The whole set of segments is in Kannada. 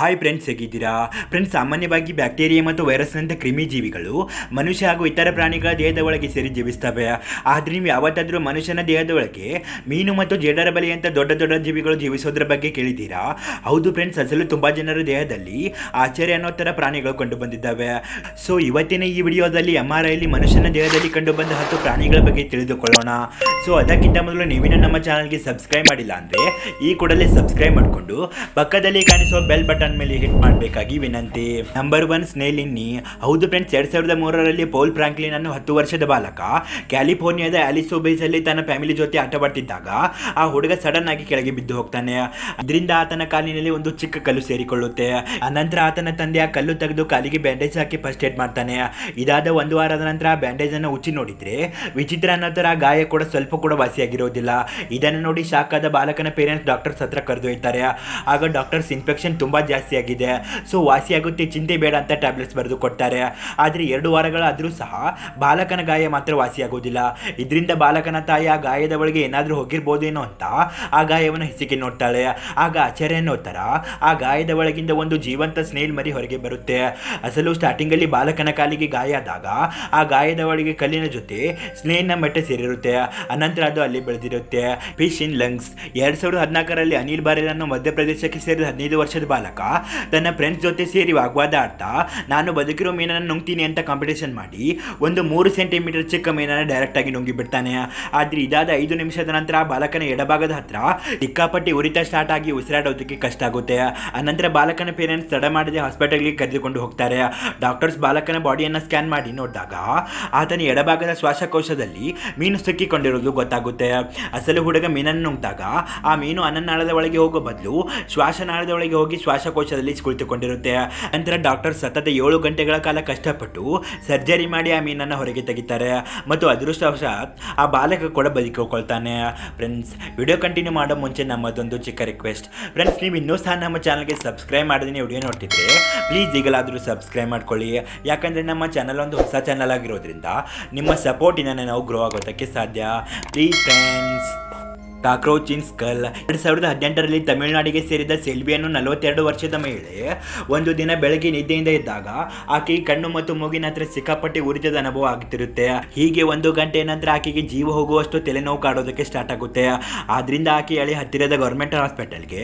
ಹಾಯ್ ಫ್ರೆಂಡ್ಸ್ ಹೇಗಿದ್ದೀರಾ? ಫ್ರೆಂಡ್ಸ್ ಸಾಮಾನ್ಯವಾಗಿ ಬ್ಯಾಕ್ಟೀರಿಯಾ ಮತ್ತು ವೈರಸ್ನಂಥ ಕ್ರಿಮಿಜೀವಿಗಳು ಮನುಷ್ಯ ಹಾಗೂ ಇತರ ಪ್ರಾಣಿಗಳ ದೇಹದ ಒಳಗೆ ಸೇರಿ ಜೀವಿಸ್ತವೆ. ಆದರೆ ನೀವು ಯಾವತ್ತಾದರೂ ಮನುಷ್ಯನ ದೇಹದ ಒಳಗೆ ಮೀನು ಮತ್ತು ಜೇಡರ ಬಲೆಯಂಥ ದೊಡ್ಡ ದೊಡ್ಡ ಜೀವಿಗಳು ಜೀವಿಸೋದ್ರ ಬಗ್ಗೆ ಕೇಳಿದ್ದೀರಾ? ಹೌದು ಫ್ರೆಂಡ್ಸ್ ಅಸಲು ತುಂಬ ಜನರ ದೇಹದಲ್ಲಿ ಆಶ್ಚರ್ಯ ಅನ್ನೋ ಥರ ಪ್ರಾಣಿಗಳು ಕಂಡು ಬಂದಿದ್ದಾವೆ. ಸೊ ಇವತ್ತಿನ ಈ ವಿಡಿಯೋದಲ್ಲಿ ಎಂ ಆರ್ ಐಲಿ ಮನುಷ್ಯನ ದೇಹದಲ್ಲಿ ಕಂಡು ಬಂದ ಹತ್ತು ಪ್ರಾಣಿಗಳ ಬಗ್ಗೆ ತಿಳಿದುಕೊಳ್ಳೋಣ. ಸೊ ಅದಕ್ಕಿಂತ ಮೊದಲು ನೀವಿನ ನಮ್ಮ ಚಾನಲ್ಗೆ ಸಬ್ಸ್ಕ್ರೈಬ್ ಮಾಡಿಲ್ಲ ಅಂದರೆ ಈ ಕೂಡಲೇ ಸಬ್ಸ್ಕ್ರೈಬ್ ಮಾಡಿಕೊಂಡು ಪಕ್ಕದಲ್ಲಿ ಕಾಣಿಸುವ ಬೆಲ್ ಬಟನ್ ಮೇಲೆ ಹಿಟ್ ಮಾಡಬೇಕಾಗಿ ವಿನಂತಿ. ನಂಬರ್ ಒನ್ ಸ್ನೇಲ್ ಇನ್ನಿ ಹೌದು ಫ್ರೆಂಡ್ಸ್ ಎರಡ್ ಸಾವಿರದ ಮೂರರಲ್ಲಿ ಪೌಲ್ ಫ್ರಾಂಕ್ಲಿನ್ ಅನ್ನು ಹತ್ತು ವರ್ಷದ ಬಾಲಕ ಕ್ಯಾಲಿಫೋರ್ನಿಯಾದ ಆಲಿಸೋ ಬೀಚ್ ಅಲ್ಲಿ ತನ್ನ ಫ್ಯಾಮಿಲಿ ಜೊತೆ ಆಟವಾಡ್ತಿದ್ದಾಗ ಆ ಹುಡುಗ ಸಡನ್ ಆಗಿ ಕೆಳಗೆ ಬಿದ್ದು ಹೋಗ್ತಾನೆ. ಅದರಿಂದ ಆತನ ಕಾಲಿನಲ್ಲಿ ಒಂದು ಚಿಕ್ಕ ಕಲ್ಲು ಸೇರಿಕೊಳ್ಳುತ್ತೆ. ಅನಂತರ ಆತನ ತಂದೆ ಆ ಕಲ್ಲು ತೆಗೆದು ಕಾಲಿಗೆ ಬ್ಯಾಂಡೇಜ್ ಹಾಕಿ ಫಸ್ಟ್ ಏಡ್ ಮಾಡ್ತಾನೆ. ಇದಾದ ಒಂದು ವಾರದ ನಂತರ ಬ್ಯಾಂಡೇಜ್ ಅನ್ನು ಉಚ್ಚಿ ನೋಡಿದ್ರೆ, ವಿಚಿತ್ರ ಅನ್ನೋ ಗಾಯ ಕೂಡ ಸ್ವಲ್ಪ ಕೂಡ ವಾಸಿಯಾಗಿರೋದಿಲ್ಲ. ಇದನ್ನು ನೋಡಿ ಶಾಕ್ ಆದ ಬಾಲಕನ ಪೇರೆಂಟ್ಸ್ ಡಾಕ್ಟರ್ಸ್ ಹತ್ರ ಕರೆದೊಯ್ತಾರೆ ಆಗ ಡಾಕ್ಟರ್ಸ್ ಇನ್ಫೆಕ್ಷನ್ ತುಂಬಾ ಜಾಸ್ತಿ ಆಗಿದೆ ಸೊ ವಾಸಿಯಾಗುತ್ತೆ ಚಿಂತೆ ಬೇಡ ಅಂತ ಟ್ಯಾಬ್ಲೆಟ್ಸ್ ಬರೆದು ಕೊಡ್ತಾರೆ. ಆದರೆ ಎರಡು ವಾರಗಳಾದರೂ ಸಹ ಬಾಲಕನ ಗಾಯ ಮಾತ್ರ ವಾಸಿಯಾಗೋದಿಲ್ಲ ಇದರಿಂದ ಬಾಲಕನ ತಾಯಿ ಆ ಗಾಯದ ಒಳಗೆ ಏನಾದರೂ ಹೋಗಿರ್ಬೋದೇನೋ ಅಂತ ಆ ಗಾಯವನ್ನು ಹಿಸಿಕೆ ನೋಡ್ತಾಳೆ. ಆಗ ಆಚಾರ್ಯ ಅನ್ನೋ ಥರ ಆ ಗಾಯದ ಒಳಗಿಂದ ಒಂದು ಜೀವಂತ ಸ್ನೇಲ್ ಮರಿ ಹೊರಗೆ ಬರುತ್ತೆ. ಅಸಲು ಸ್ಟಾರ್ಟಿಂಗಲ್ಲಿ ಬಾಲಕನ ಕಾಲಿಗೆ ಗಾಯ ಆದಾಗ ಆ ಗಾಯದ ಒಳಗೆ ಕಲ್ಲಿನ ಜೊತೆ ಸ್ನೇಹಿನ ಮೆಟ್ಟೆ ಸೇರಿರುತ್ತೆ. ಅನಂತರ ಅದು ಅಲ್ಲಿ ಬೆಳೆದಿರುತ್ತೆ. ಫಿಶ್ ಇನ್ ಲಂಗ್ಸ್ ಎರಡು ಸಾವಿರದ ಹದಿನಾಲ್ಕರಲ್ಲಿ ಅನಿಲ್ ಬಾರೇಲ್ ಮಧ್ಯಪ್ರದೇಶಕ್ಕೆ ಸೇರಿದ ಹದಿನೈದು ವರ್ಷದ ಬಾಲಕ ತನ್ನ ಫ್ರೆಂಡ್ಸ್ ಜೊತೆ ಸೇರಿ ವಾಗ್ವಾದ ಆಡ್ತಾ, ನಾನು ಬದುಕಿರೋ ಮೀನನ್ನು ನುಂಗ್ತೀನಿ ಅಂತ ಕಾಂಪಿಟೇಷನ್ ಮಾಡಿ, ಒಂದು ಮೂರು ಸೆಂಟಿಮೀಟರ್ ಚಿಕ್ಕ ಮೀನನ್ನು ಡೈರೆಕ್ಟ್ ಆಗಿ ನುಂಗಿ ಬಿಡ್ತಾನೆ ಆದ್ರೆ ಇದಾದ ಐದು ನಿಮಿಷದ ನಂತರ ಬಾಲಕನ ಎಡಭಾಗದ ಹತ್ರ ಸಿಕ್ಕಾಪಟ್ಟಿ ಉರಿತ ಸ್ಟಾರ್ಟ್ ಆಗಿ ಉಸಿರಾಡೋದಕ್ಕೆ ಕಷ್ಟ ಆಗುತ್ತೆ. ಅನಂತರ ಬಾಲಕನ ಪೇರೆಂಟ್ಸ್ ತಡ ಮಾಡದೆ ಹಾಸ್ಪಿಟಲ್ಗೆ ಕರೆದುಕೊಂಡು ಹೋಗ್ತಾರೆ. ಡಾಕ್ಟರ್ಸ್ ಬಾಲಕನ ಬಾಡಿಯನ್ನು ಸ್ಕ್ಯಾನ್ ಮಾಡಿ ನೋಡಿದಾಗ, ಆತನ ಎಡಭಾಗದ ಶ್ವಾಸಕೋಶದಲ್ಲಿ ಮೀನು ಸಿಕ್ಕಿಕೊಂಡಿರೋದು ಗೊತ್ತಾಗುತ್ತೆ. ಅಸಲು ಹುಡುಗ ಮೀನನ್ನು ನುಂಗ್ದಾಗ, ಆ ಮೀನು ಅನ್ನನಾಳದ ಒಳಗೆ ಹೋಗೋ ಬದಲು ಶ್ವಾಸನಾಳದ ಒಳಗೆ ಹೋಗಿ ಶ್ವಾಸಕೋಶದಲ್ಲಿ ಕುಳಿತುಕೊಂಡಿರುತ್ತೆ. ನಂತರ ಡಾಕ್ಟರ್ ಸತತ ಏಳು ಗಂಟೆಗಳ ಕಾಲ ಕಷ್ಟಪಟ್ಟು ಸರ್ಜರಿ ಮಾಡಿ ಆ ಮೀನನ್ನು ಹೊರಗೆ ತೆಗಿತಾರೆ. ಮತ್ತು ಅದೃಷ್ಟವಶಾತ್ ಆ ಬಾಲಕ ಕೂಡ ಬದುಕಿಕೊಳ್ತಾನೆ. ಫ್ರೆಂಡ್ಸ್, ವಿಡಿಯೋ ಕಂಟಿನ್ಯೂ ಮಾಡೋ ಮುಂಚೆ ನಮ್ಮದೊಂದು ಚಿಕ್ಕ ರಿಕ್ವೆಸ್ಟ್. ಫ್ರೆಂಡ್ಸ್, ನೀವು ಇನ್ನೂ ಸಹ ನಮ್ಮ ಚಾನಲ್ಗೆ ಸಬ್ಸ್ಕ್ರೈಬ್ ಮಾಡಿದ್ರೆ ವಿಡಿಯೋ ನೋಡ್ತಿದ್ರೆ ಪ್ಲೀಸ್ ಈಗಲಾದರೂ ಸಬ್ಸ್ಕ್ರೈಬ್ ಮಾಡ್ಕೊಳ್ಳಿ. ಯಾಕಂದರೆ ನಮ್ಮ ಚಾನಲ್ ಒಂದು ಹೊಸ ಚಾನಲ್ ಆಗಿರೋದ್ರಿಂದ ನಿಮ್ಮ ಸಪೋರ್ಟಿನ ನಾವು ಗ್ರೋ ಆಗೋದಕ್ಕೆ ಸಾಧ್ಯ. Please friends. Cockroach in skull ಎರಡು ಸಾವಿರದ ಹದಿನೆಂಟರಲ್ಲಿ ತಮಿಳುನಾಡಿಗೆ ಸೇರಿದ ಸೆಲ್ವಿಯನ್ನು ನಲವತ್ತೆರಡು ವರ್ಷದ ಮಹಿಳೆ ಒಂದು ದಿನ ಬೆಳಗ್ಗೆ ನಿದ್ದೆಯಿಂದ ಇದ್ದಾಗ ಆಕೆ ಕಣ್ಣು ಮತ್ತು ಮೂಗಿನ ಹತ್ರ ಸಿಕ್ಕಾಪಟ್ಟೆ ಉರಿತದ ಅನುಭವ ಆಗ್ತಿರುತ್ತೆ. ಹೀಗೆ ಒಂದು ಗಂಟೆ ನಂತರ ಆಕೆಗೆ ಜೀವ ಹೋಗುವಷ್ಟು ತಲೆನೋವು ಕಾಡೋದಕ್ಕೆ ಸ್ಟಾರ್ಟ್ ಆಗುತ್ತೆ. ಆದ್ರಿಂದ ಆಕೆ ಹಳೆ ಹತ್ತಿರದ ಗೌರ್ಮೆಂಟ್ ಹಾಸ್ಪಿಟಲ್ಗೆ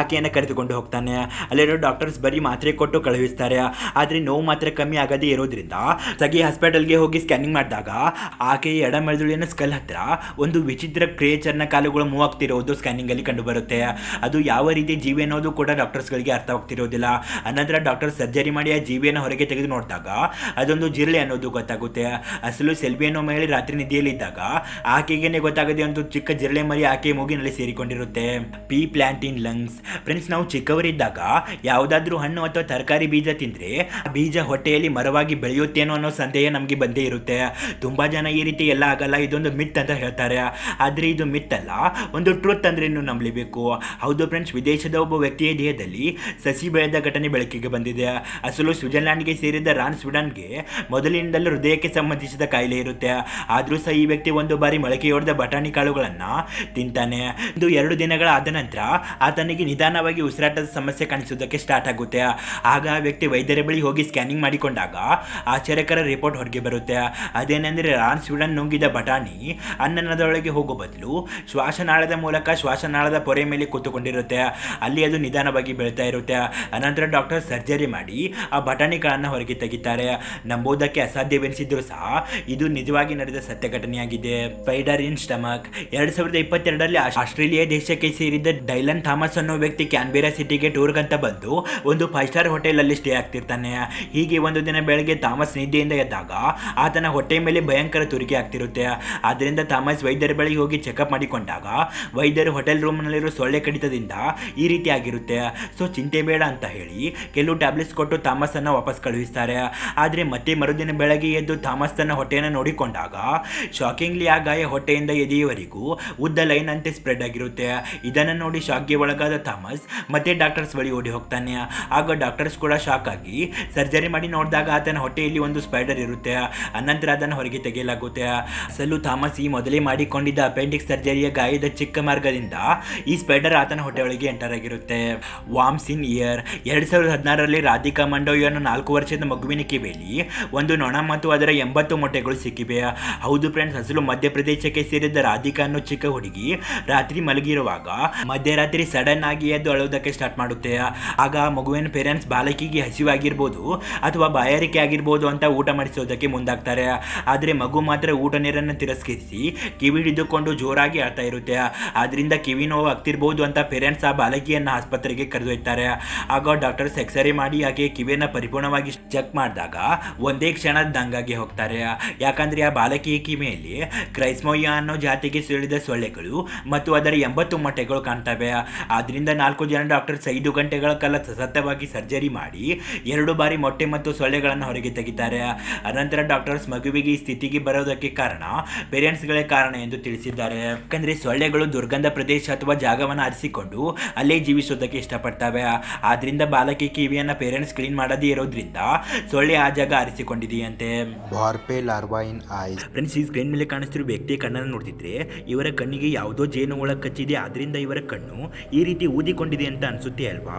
ಆಕೆಯನ್ನು ಕರೆದುಕೊಂಡು ಹೋಗ್ತಾನೆ. ಅಲ್ಲಿರೋ ಡಾಕ್ಟರ್ಸ್ ಬರೀ ಮಾತ್ರೆ ಕೊಟ್ಟು ಕಳುಹಿಸ್ತಾರೆ. ಆದರೆ ನೋವು ಮಾತ್ರ ಕಮ್ಮಿ ಆಗದೇ ಇರೋದ್ರಿಂದ ಸಗಿ ಹಾಸ್ಪಿಟಲ್ಗೆ ಹೋಗಿ ಸ್ಕ್ಯಾನಿಂಗ್ ಮಾಡಿದಾಗ ಆಕೆಯ ಎಡ ಮೆದುಳಿನ ಸ್ಕಲ್ ಹತ್ರ ಒಂದು ವಿಚಿತ್ರ ಕ್ರಿಯೇಚರ್ನ ಕಾಲುಗಳು ಮೂವ್ ಆಗ್ತಿರೋದು ಸ್ಕ್ಯಾನಿಂಗ್ ಅಲ್ಲಿ ಕಂಡು ಬರುತ್ತೆ ಅದು ಯಾವ ರೀತಿ ಜೀವಿ ಅನ್ನೋದು ಕೂಡ ಡಾಕ್ಟರ್ಸ್ಗಳಿಗೆ ಅರ್ಥವಾಗ್ತಿರೋದಿಲ್ಲ. ಅನಂತರ ಡಾಕ್ಟರ್ ಸರ್ಜರಿ ಮಾಡಿ ಆ ಜೀವಿಯನ್ನು ಹೊರಗೆ ತೆಗೆದು ನೋಡಿದಾಗ ಅದೊಂದು ಜಿರಳೆ ಅನ್ನೋದು ಗೊತ್ತಾಗುತ್ತೆ. ಅಸಲು ಸೆಲ್ಬಿಯನ್ನು ಮಹಿಳೆ ರಾತ್ರಿ ನಿಧಿಯಲ್ಲಿ ಇದ್ದಾಗ ಆಕೆಗೇನೆ ಗೊತ್ತಾಗದೆ ಒಂದು ಚಿಕ್ಕ ಜಿರಳೆ ಮರಿ ಆಕೆ ಮೂಗಿನಲ್ಲಿ ಸೇರಿಕೊಂಡಿರುತ್ತೆ. Pea plant in lungs friends ನಾವು ಚಿಕ್ಕವರಿದ್ದಾಗ ಯಾವುದಾದ್ರೂ ಹಣ್ಣು ಅಥವಾ ತರಕಾರಿ ಬೀಜ ತಿಂದ್ರೆ ಆ ಬೀಜ ಹೊಟ್ಟೆಯಲ್ಲಿ ಮರವಾಗಿ ಬೆಳೆಯುತ್ತೇನೋ ಅನ್ನೋ ಸಂದೇಹ ನಮಗೆ ಬಂದೇ ಇರುತ್ತೆ. ತುಂಬಾ ಜನ ಈ ರೀತಿ ಎಲ್ಲ ಆಗಲ್ಲ, ಇದೊಂದು ಮಿತ್ ಅಂತ ಹೇಳ್ತಾರೆ. ಆದರೆ ಇದು ಮಿತ್ ಅಲ್ಲ. ಒಂದು ಟ್ರೂತ್ ಅಂದ್ರೆ ಇನ್ನು ನಂಬಲೇಬೇಕು? ಹೌದು ಫ್ರೆಂಡ್ಸ್ ವಿದೇಶದ ಒಬ್ಬ ವ್ಯಕ್ತಿಯ ದೇಹದಲ್ಲಿ ಸಸಿ ಬೆಳೆದ ಘಟನೆ ಬೆಳಕಿಗೆ ಬಂದಿದೆ. ಅಸಲು ಸ್ವಿಟ್ಜರ್ಲ್ಯಾಂಡ್ಗೆ ಸೇರಿದ ರಾನ್ ಸ್ವೀಡನ್ಗೆ ಮೊದಲಿನಿಂದಲೂ ಹೃದಯಕ್ಕೆ ಸಂಬಂಧಿಸಿದ ಕಾಯಿಲೆ ಇರುತ್ತೆ. ಆದರೂ ಸಹ ಈ ವ್ಯಕ್ತಿ ಒಂದು ಬಾರಿ ಮೊಳಕೆಯೊಡೆದ ಬಟಾಣಿ ಕಾಳುಗಳನ್ನು ತಿಂತಾನೆ. ಇದು ಎರಡು ದಿನಗಳ ಆದ ನಂತರ ಆತನಿಗೆ ನಿಧಾನವಾಗಿ ಉಸಿರಾಟದ ಸಮಸ್ಯೆ ಕಾಣಿಸೋದಕ್ಕೆ ಸ್ಟಾರ್ಟ್ ಆಗುತ್ತೆ. ಆಗ ಆ ವ್ಯಕ್ತಿ ವೈದ್ಯರ ಬಳಿ ಹೋಗಿ ಸ್ಕ್ಯಾನಿಂಗ್ ಮಾಡಿಕೊಂಡಾಗ ಆಶ್ಚರ್ಯಕರ ರಿಪೋರ್ಟ್ ಹೊರಗೆ ಬರುತ್ತೆ. ಅದೇನೆಂದರೆ ರಾನ್ ಸ್ವೀಡನ್ ನುಂಗಿದ ಬಟಾಣಿ ಅನ್ನನದೊಳಗೆ ಹೋಗೋ ಬದಲು ಶ್ವಾಸನಾಳದ ಮೂಲಕ ಶ್ವಾಸನಾಳದ ಪೊರೆ ಮೇಲೆ ಕೂತುಕೊಂಡಿರುತ್ತೆ. ಅಲ್ಲಿ ಅದು ನಿಧಾನವಾಗಿ ಬೆಳೀತಾ ಇರುತ್ತೆ. ಅನಂತರ ಡಾಕ್ಟರ್ ಸರ್ಜರಿ ಮಾಡಿ ಆ ಬಟಾಣಿಗಳನ್ನು ಹೊರಗೆ ತೆಗಿತಾರೆ. ನಂಬುವುದಕ್ಕೆ ಅಸಾಧ್ಯವೆನಿಸಿದ್ರು ಸಹ ಇದು ನಿಜವಾಗಿ ನಡೆದ ಸತ್ಯ ಘಟನೆಯಾಗಿದೆ ಸ್ಪೈಡರ್ ಇನ್ ಸ್ಟಮಕ್. ಎರಡು ಸಾವಿರದ ಇಪ್ಪತ್ತೆರಡರಲ್ಲಿ ಆಸ್ಟ್ರೇಲಿಯಾ ದೇಶಕ್ಕೆ ಸೇರಿದ ಡೈಲನ್ ಥಾಮಸ್ ಅನ್ನೋ ವ್ಯಕ್ತಿ ಕ್ಯಾನ್ಬೇರಾ ಸಿಟಿಗೆ ಟೂರ್ಗೆ ಅಂತ ಬಂದು ಒಂದು ಫೈವ್ ಸ್ಟಾರ್ ಹೋಟೆಲ್ ಅಲ್ಲಿ ಸ್ಟೇ ಆಗ್ತಿರ್ತಾನೆ. ಹೀಗೆ ಒಂದು ದಿನ ಬೆಳಗ್ಗೆ ಥಾಮಸ್ ನಿದ್ದೆಯಿಂದ ಎದ್ದಾಗ ಆತನ ಹೊಟ್ಟೆ ಮೇಲೆ ಭಯಂಕರ ತುರಿಕೆ ಆಗ್ತಿರುತ್ತೆ. ಆದ್ದರಿಂದ ಥಾಮಸ್ ವೈದ್ಯರ ಬಳಿ ಹೋಗಿ ಚೆಕಪ್ ಮಾಡಿಕೊಂಡಾಗ ವೈದ್ಯರು ಹೋಟೆಲ್ ರೂಮ್ನಲ್ಲಿರೋ ಸೊಳ್ಳೆ ಕಡಿತದಿಂದ ಈ ರೀತಿ ಆಗಿರುತ್ತೆ. ಸೊ ಚಿಂತೆ ಬೇಡ ಅಂತ ಹೇಳಿ ಕೆಲವು ಟ್ಯಾಬ್ಲೆಟ್ಸ್ ಕೊಟ್ಟು ಥಾಮಸ್ ಅನ್ನ ವಾಪಸ್ ಕಳುಹಿಸ್ತಾರೆ. ಆದರೆ ಮತ್ತೆ ಮರುದಿನ ಬೆಳಗ್ಗೆ ಎದ್ದು ಥಾಮಸ್ ತನ್ನ ಹೊಟ್ಟೆಯನ್ನು ನೋಡಿಕೊಂಡಾಗ ಶಾಕಿಂಗ್ಲಿ ಆ ಗಾಯ ಹೊಟ್ಟೆಯಿಂದ ಎದೆಯವರೆಗೂ ಉದ್ದ ಲೈನ್ ಅಂತೆ ಸ್ಪ್ರೆಡ್ ಆಗಿರುತ್ತೆ. ಇದನ್ನು ನೋಡಿ ಶಾಕ್ಗೆ ಒಳಗಾದ ಥಾಮಸ್ ಮತ್ತೆ ಡಾಕ್ಟರ್ಸ್ ಬಳಿ ಓಡಿ ಹೋಗ್ತಾನೆ. ಆಗ ಡಾಕ್ಟರ್ಸ್ ಕೂಡ ಶಾಕ್ ಆಗಿ ಸರ್ಜರಿ ಮಾಡಿ ನೋಡಿದಾಗ ಆತನ ಹೊಟ್ಟೆಯಲ್ಲಿ ಒಂದು ಸ್ಪೈಡರ್ ಇರುತ್ತೆ. ಅನಂತರ ಅದನ್ನು ಹೊರಗೆ ತೆಗೆಯಲಾಗುತ್ತೆ. ಅಸಲು ಥಾಮಸ್ ಈ ಮೊದಲೇ ಮಾಡಿಕೊಂಡಿದ್ದ ಅಪೆಂಡಿಕ್ಸ್ ಸರ್ಜರಿಯ ಗಾಯ ಇದ್ದ ಚಿಕ್ಕ ಮಾರ್ಗದಿಂದ ಈ ಸ್ಪೈಡರ್ ಆತನ ಹೊಟ್ಟೆಯೊಳಗೆ ಎಂಟರ್ ಆಗಿರುತ್ತೆ. ವಾಮ್ಸ್ ಇನ್ ಇಯರ್ ಎರಡ್ ಸಾವಿರದ ಹದಿನಾರರಲ್ಲಿ ರಾಧಿಕಾ ಮಂಡೋಯನ್ನು ಅನ್ನೋ ನಾಲ್ಕು ವರ್ಷದ ಮಗುವಿನ ಕಿವಿಯಲ್ಲಿ ಒಂದು ನೊಣ ಮತ್ತು ಅದರ ಎಂಬತ್ತು ಮೊಟ್ಟೆಗಳು ಸಿಕ್ಕಿವೆ. ಹೌದು ಫ್ರೆಂಡ್ಸ್ ಅಸಲು ಮಧ್ಯಪ್ರದೇಶಕ್ಕೆ ಸೇರಿದ ರಾಧಿಕಾ ಅನ್ನೋ ಚಿಕ್ಕ ಹುಡುಗಿ ರಾತ್ರಿ ಮಲಗಿರುವಾಗ ಮಧ್ಯರಾತ್ರಿ ಸಡನ್ ಆಗಿ ಎದ್ದು ಅಳೋದಕ್ಕೆ ಸ್ಟಾರ್ಟ್ ಮಾಡುತ್ತೆ. ಆಗ ಮಗುವಿನ ಪೇರೆಂಟ್ಸ್ ಬಾಲಕಿಗೆ ಹಸಿವಾಗಿರ್ಬೋದು ಅಥವಾ ಬಾಯಾರಿಕೆ ಆಗಿರ್ಬೋದು ಅಂತ ಊಟ ಮಾಡಿಸೋದಕ್ಕೆ ಮುಂದಾಗ್ತಾರೆ. ಆದರೆ ಮಗು ಮಾತ್ರ ಊಟ ನೀರನ್ನು ತಿರಸ್ಕರಿಸಿ ಕಿವಿ ಹಿಡಿದುಕೊಂಡು ಜೋರಾಗಿ ಅಳ್ತಾ ಇರುತ್ತೆ. ಆದ್ರಿಂದ ಕಿವಿ ನೋವು ಆಗ್ತಿರ್ಬೋದು ಅಂತ ಪೇರೆಂಟ್ಸ್ ಆ ಬಾಲಕಿಯನ್ನು ಆಸ್ಪತ್ರೆಗೆ ಕರೆದೊಯ್ತಾರೆ. ಆಗ ಡಾಕ್ಟರ್ಸ್ ಎಕ್ಸ್ರೇ ಮಾಡಿ ಹಾಗೆ ಕಿವಿಯನ್ನು ಪರಿಪೂರ್ಣವಾಗಿ ಚೆಕ್ ಮಾಡಿದಾಗ ಒಂದೇ ಕ್ಷಣ ದಂಗಾಗಿ ಹೋಗ್ತಾರೆ. ಯಾಕಂದ್ರೆ ಆ ಬಾಲಕಿಯ ಕಿವಿಯಲ್ಲಿ ಕ್ರೈಸ್ಮೋಯಾ ಅನ್ನೋ ಜಾತಿಗೆ ಸೇರಿದ ಸೊಳ್ಳೆಗಳು ಮತ್ತು ಅದರ ಎಂಬತ್ತು ಮೊಟ್ಟೆಗಳು ಕಾಣ್ತವೆ. ಆದ್ರಿಂದ ನಾಲ್ಕು ಜನ ಡಾಕ್ಟರ್ಸ್ ಐದು ಗಂಟೆಗಳ ಕಾಲ ಸತತವಾಗಿ ಸರ್ಜರಿ ಮಾಡಿ ಎರಡು ಬಾರಿ ಮೊಟ್ಟೆ ಮತ್ತು ಸೊಳ್ಳೆಗಳನ್ನು ಹೊರಗೆ ತೆಗಿತಾರೆ. ಅನಂತರ ಡಾಕ್ಟರ್ಸ್ ಮಗುವಿಗೆ ಈ ಸ್ಥಿತಿಗೆ ಬರೋದಕ್ಕೆ ಕಾರಣ ಪೇರೆಂಟ್ಸ್ಗಳೇ ಕಾರಣ ಎಂದು ತಿಳಿಸಿದ್ದಾರೆ. ಯಾಕಂದ್ರೆ ಸೊಳ್ಳೆಗಳು ದುರ್ಗಂಧ ಪ್ರದೇಶ ಅಥವಾ ಜಾಗವನ್ನು ಆರಿಸಿಕೊಂಡು ಅಲ್ಲೇ ಜೀವಿಸೋದಕ್ಕೆ ಇಷ್ಟಪಡ್ತವೆ. ಆದ್ರಿಂದ ಬಾಲಕಿ ಕಿವಿಯನ್ನ ಪೇರೆಂಟ್ಸ್ ಕ್ಲೀನ್ ಮಾಡದೇ ಇರೋದ್ರಿಂದ ಸೊಳ್ಳೆ ಆ ಜಾಗ ಆರಿಸಿಕೊಂಡಿದೆಯಂತೆ. ಫ್ರೆಂಡ್ಸ್ ಈ ಸ್ಕ್ರೀನ್ ಮೇಲೆ ಕಾಣಿಸ್ತಿರೋ ವ್ಯಕ್ತಿ ಕಣ್ಣನ್ನು ನೋಡ್ತಿದ್ರೆ ಇವರ ಕಣ್ಣಿಗೆ ಯಾವುದೋ ಜೇನು ಒಳ ಕಚ್ಚಿದೆ ಆದ್ರಿಂದ ಇವರ ಕಣ್ಣು ಈ ರೀತಿ ಊದಿಕೊಂಡಿದೆ ಅಂತ ಅನಿಸುತ್ತೆ ಅಲ್ವಾ?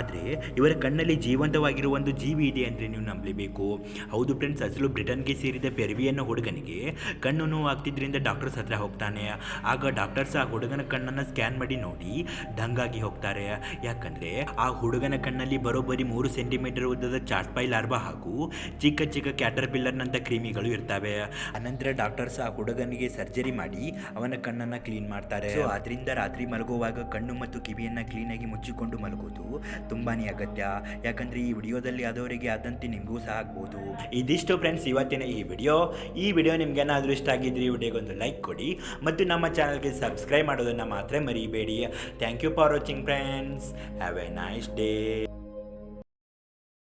ಆದರೆ ಇವರ ಕಣ್ಣಲ್ಲಿ ಜೀವಂತವಾಗಿರುವ ಒಂದು ಜೀವಿ ಇದೆ ಅಂದರೆ ನೀವು ನಂಬಲೇಬೇಕು. ಹೌದು ಫ್ರೆಂಡ್ಸ್ ಅಸಲು ಬ್ರಿಟನ್ಗೆ ಸೇರಿದ ಪೆರ್ವಿಯನ್ನ ಹುಡುಗನಿಗೆ ಕಣ್ಣು ನೋವು ಆಗ್ತಿದ್ರಿಂದ ಡಾಕ್ಟರ್ಸ್ ಹತ್ರ ಹೋಗ್ತಾನೆ. ಆಗ ಡಾಕ್ಟರ್ಸ್ ಆ ಹುಡುಗನ ಕಣ್ಣನ್ನು ಸ್ಕ್ಯಾನ್ ಮಾಡಿ ನೋಡಿ, ದಂಗಾಗಿ ಹೋಗ್ತಾರೆ. ಯಾಕಂದ್ರೆ ಆ ಹುಡುಗನ ಕಣ್ಣಲ್ಲಿ ಬರೋಬ್ಬರಿ ಮೂರು ಸೆಂಟಿಮೀಟರ್ ಉದ್ದದ ಚಾಟ್ಪೈ ಲಾರ್ವಾ ಹಾಗೂ ಚಿಕ್ಕ ಚಿಕ್ಕ ಕ್ಯಾಟರ್ ಪಿಲ್ಲರ್ನಂಥ ಕ್ರಿಮಿಗಳು ಇರ್ತವೆ. ಅನಂತರ ಡಾಕ್ಟರ್ಸ್ ಆ ಹುಡುಗನಿಗೆ ಸರ್ಜರಿ ಮಾಡಿ ಅವನ ಕಣ್ಣನ್ನು ಕ್ಲೀನ್ ಮಾಡ್ತಾರೆ. ಸೊ ಅದರಿಂದ ರಾತ್ರಿ ಮಲಗುವಾಗ ಕಣ್ಣು ಮತ್ತು ಕಿವಿಯನ್ನು ಕ್ಲೀನಾಗಿ ಮುಚ್ಚಿಕೊಂಡು ಮಲಗೋದು ತುಂಬಾನೇ ಅಗತ್ಯ. ಯಾಕಂದ್ರೆ ಈ ವಿಡಿಯೋದಲ್ಲಿ ಆದವರಿಗೆ ಆದಂತೆ ನಿಮಗೂ ಸಹ ಆಗ್ಬೋದು. ಇದಿಷ್ಟು ಫ್ರೆಂಡ್ಸ್ ಇವತ್ತಿನ ಈ ವಿಡಿಯೋ. ಈ ವಿಡಿಯೋ ನಿಮ್ಗೆ ಏನಾದರೂ ಇಷ್ಟ ಆಗಿದ್ರೆ ಈ ವಿಡಿಯೋಗೊಂದು ಲೈಕ್ ಕೊಡಿ. ಮತ್ತು ನಮ್ಮ ಚಾನಲ್ಗೆ ಸಬ್ಸ್ಕ್ರೈಬ್ ಮಾಡೋದನ್ನು ಮಾತ್ರ ಮರಿಬೇಡಿ. Thank you for watching friends have a nice day